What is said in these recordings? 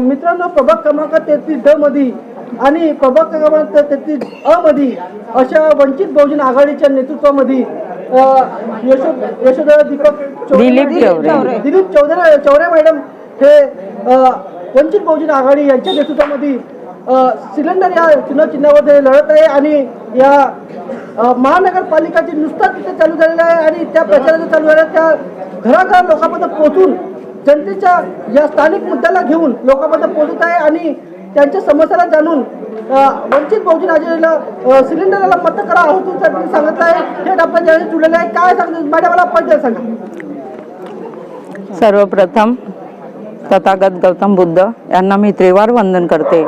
मित्रांनो प्रभाग क्रमांक तेहतीस ड मध्ये आणि प्रभाग क्रमांक तेहतीस अ मध्ये अशा वंचित बहुजन आघाडीच्या नेतृत्वामध्ये अ, यशो यशोधरा दीपक दिलीप चौधरी. चौरे मॅडम हे वंचित बहुजन आघाडी यांच्या नेतृत्वामध्ये सिलेंडर या चिन्ह चिन्हावर ते लढत आहे आणि या महानगरपालिकाची नुसताच तिथे चालू झालेला आहे आणि त्या प्रचाराचं चालू झालं त्या घराघरा लोकांपर्यंत पोहोचून जनतेच्या या स्थानिक मुद्द्याला घेऊन लोकांपर्यंत पोहोचत आहे आणि त्यांच्या समस्याला जाणून वंचित बहुजन आघाडीला सिलेंडरला मत करा आहोत सांगितलं आहे. हे डॉक्टर ज्यावेळेस जुळलेले आहे काय सांगत मॅडम मला पद्धत सांगा. सर्वप्रथम तथागत गौतम बुद्ध यांना मी त्रिवार वंदन करते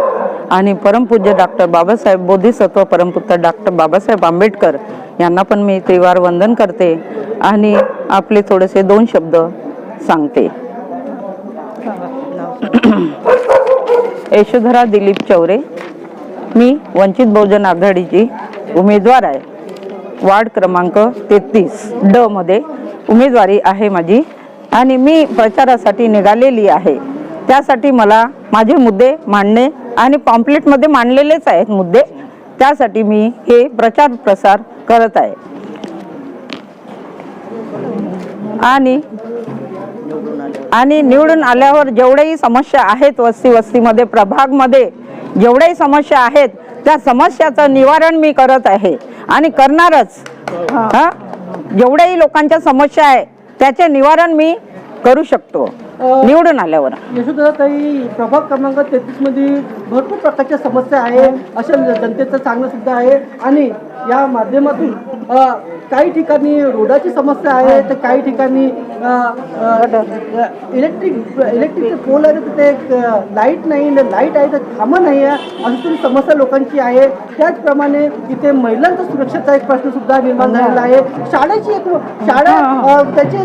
आणि परमपूज्य डॉक्टर बाबासाहेब बोधिसत्व परमपुत्र डॉक्टर बाबासाहेब आंबेडकर यांना पण मी त्रिवार वंदन करते आणि आपले थोडेसे दोन शब्द सांगते. यशोधरा दिलीप चौरे. मी वंचित बहुजन आघाडीची उमेदवार आहे. वार्ड क्रमांक तेहतीस ड मध्ये उमेदवारी आहे माझी आणि मी प्रचारासाठी निघालेली आहे. त्यासाठी मला माझे मुद्दे मांडणे आणि पॉम्पलेटमध्ये मांडलेलेच आहेत मुद्दे. त्यासाठी मी हे प्रचार प्रसार करत आहे. आणि आणि निवडून आल्यावर जेवढ्याही समस्या आहेत वस्ती वस्तीमध्ये प्रभागमध्ये जेवढ्याही समस्या आहेत त्या समस्याचं निवारण मी करत आहे. आणि करणारच. हा. जेवढ्याही लोकांच्या समस्या आहे त्याचे निवारण मी करू शकतो. निवडून आल्यावर. प्रभाग क्रमांक तेहतीसमध्ये भरपूर प्रकारच्या समस्या आहे अशा जनतेचं सांगणं सुद्धा आहे. आणि या माध्यमातून काही ठिकाणी रोडाची समस्या आहे तर काही ठिकाणी इलेक्ट्रिक इलेक्ट्रिकचे पोल आहे तर तिथे लाइट नाही लाइट आहे तर खांबं नाही आहे. तरी समस्या लोकांची आहे. त्याचप्रमाणे इथे महिलांचा सुरक्षेचा एक प्रश्न सुद्धा निर्माण झालेला आहे. शाळेची एक शाळा त्याची.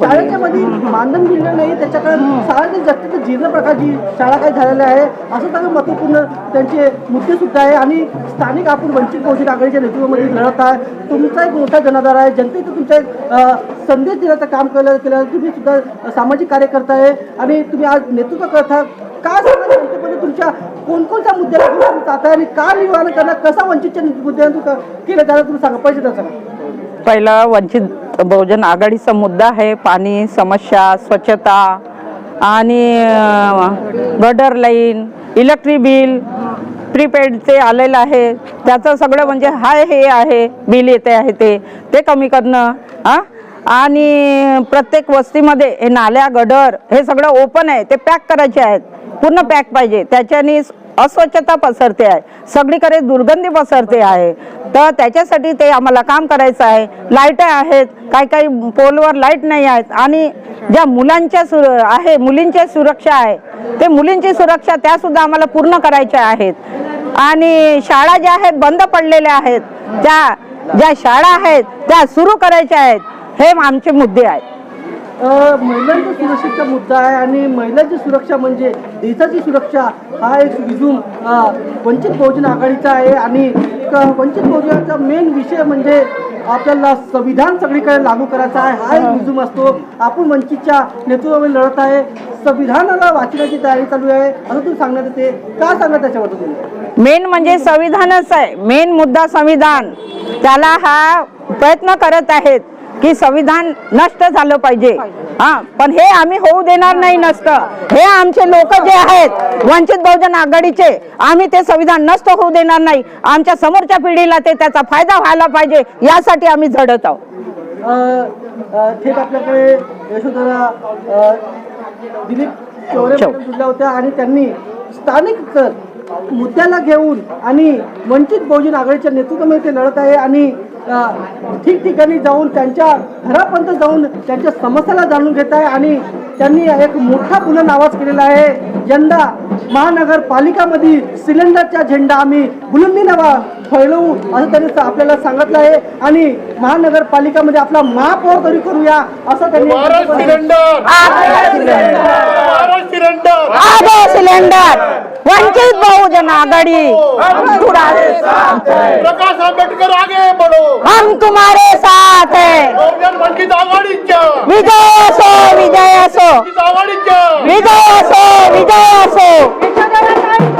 शाळेच्या मध्ये मानधन दिलं नाही. त्याच्याकडे शाळेत जास्त जीर्ण प्रकारची शाळा काय झालेल्या आहे असं सगळं महत्त्वपूर्ण त्यांचे मुद्दे सुद्धा आहे. आणि स्थानिक आपण वंचित बहुजन आघाडीच्या नेतृत्वामध्ये लढत आहे तुमचा एक मोठा जनाधार आहे जनतेचं तुमच्या संदेश देण्याचं काम केलं केलं. तुम्ही सुद्धा सामाजिक कार्यकर्ता आहे. आणि तुम्ही आज नेतृत्व करता का सांगा तुमच्या कोणकोणत्या मुद्द्याला घेऊन तुम्ही जात आणि का निवारण करणार? कसा वंचितच्या मुद्द्यानं केलं त्याला तुम्ही सांगा. पाहिजे त्याचं पहिला वंचित बहुजन आघाडीचा मुद्दा आहे. पाणी समस्या स्वच्छता आणि अं, लाईन इलेक्ट्रिक बिल प्रीपेडचे आलेलं आहे. त्याचं सगळं म्हणजे हाय हे आहे. बिल येते आहे ते. ते कमी करणं हां? आणि प्रत्येक वस्तीमध्ये हे नाल्या गडर हे सगळं ओपन आहे. ते पॅक करायचे आहेत. पूर्ण पॅक पाहिजे. त्याच्याने अस्वच्छता पसरते आहे. सगळीकडे दुर्गंधी पसरते आहे. तर त्याच्यासाठी ते आम्हाला काम करायचं आहे. लाइट आहेत. काही काही पोलवर लाइट नाही आहेत. आणि ज्या मुलांच्या सुर आहे मुलींच्या सुरक्षा आहे ते मुलींची सुरक्षा त्या सुद्धा आम्हाला पूर्ण करायच्या आहेत. आणि शाळा ज्या आहेत बंद पडलेल्या आहेत. त्या ज्या शाळा आहेत त्या सुरू करायच्या आहेत. हे आमचे मुद्दे आहेत. महिलांच्या सुरक्षेचा मुद्दा आहे आणि महिलांची सुरक्षा म्हणजे देशाची सुरक्षा हा एक विजूम वंचित बहुजन आघाडीचा आहे आणि वंचित बहुजनाचा मेन विषय म्हणजे आपल्याला संविधान सगळीकडे लागू करायचा आहे. हा एक विजूम असतो. आपण वंचितच्या नेतृत्वामध्ये लढत आहे. संविधानाला वाचण्याची तयारी चालू आहे. असं तुम्ही सांगण्यात येते. का सांगत त्याच्याबद्दल तुम्ही मेन म्हणजे संविधानच आहे. मेन मुद्दा संविधान. त्याला हा प्रयत्न करत आहेत. की संविधान नष्ट झालं पाहिजे. हा पण हे आम्ही होऊ देणार नाही नष्ट. हे आमचे लोक जे आहेत वंचित बहुजन आघाडीचे आम्ही ते संविधान नष्ट होऊ देणार नाही. आमच्या समोरच्या पिढीला ते त्याचा फायदा व्हायला पाहिजे यासाठी आम्ही झडत आहोत. थेट आपल्याकडे यशोधरा दिलीप चौरे होत्या आणि त्यांनी स्थानिक मुद्द्याला घेऊन आणि वंचित बहुजन आघाडीच्या नेतृत्वामध्ये ते लढत आहे आणि ठिकठिकाणी जाऊन त्यांच्या घरापर्यंत जाऊन त्यांच्या समस्याला जाणून घेत आहे आणि त्यांनी एक मोठा बुलंद आवाज केलेला आहे. यंदा महानगरपालिकामध्ये सिलेंडरचा झेंडा आम्ही बुलंदी नवा फैलवू असं त्यांनी सा- आपल्याला सांगितलं आहे. आणि महानगरपालिकामध्ये आपला महापौर तरी करूया असं त्यांनी सिलेंडर! वंचित बहुजन आघाड़ी. प्रकाश आंबेडकर आगे बोलो हम तुम्हारे साथ है. बहुजन वंचित आघाड़ी क्या विजय असो विजय असो आघाड़ी क्या विजय असो विजय असो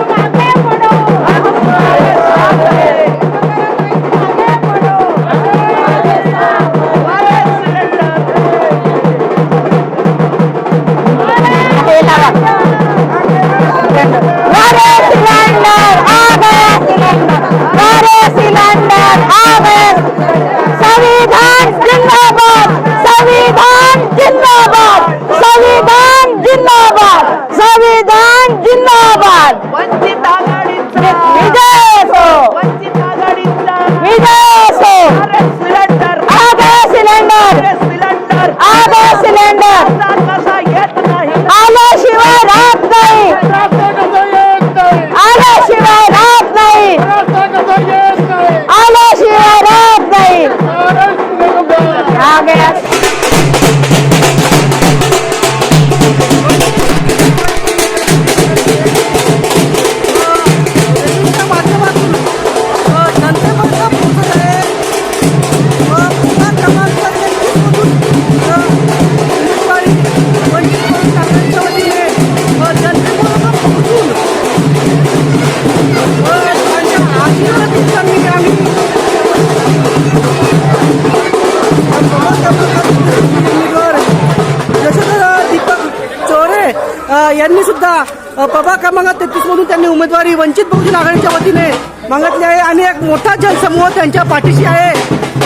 यांनी सुद्धा अ, प्रभाग क्रमांक तेहतीस मधून त्यांनी उमेदवारी वंचित बहुजन आघाडीच्या वतीने मागितली आहे आणि एक मोठा जनसमूह त्यांच्या पाठीशी आहे.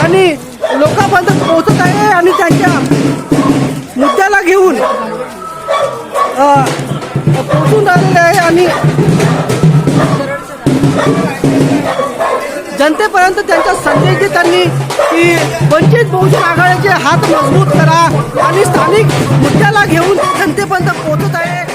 आणि लोकांपर्यंत पोहोचत आहे आणि त्यांच्या मुद्द्याला घेऊन पोहोचून राहिलेले आहे आणि जनतेपर्यंत त्यांचा संदेश देत त्यांनी की वंचित बहुजन आघाडीचे हात मजबूत करा आणि स्थानिक मुद्द्याला घेऊन जनतेपर्यंत पोहोचत आहे.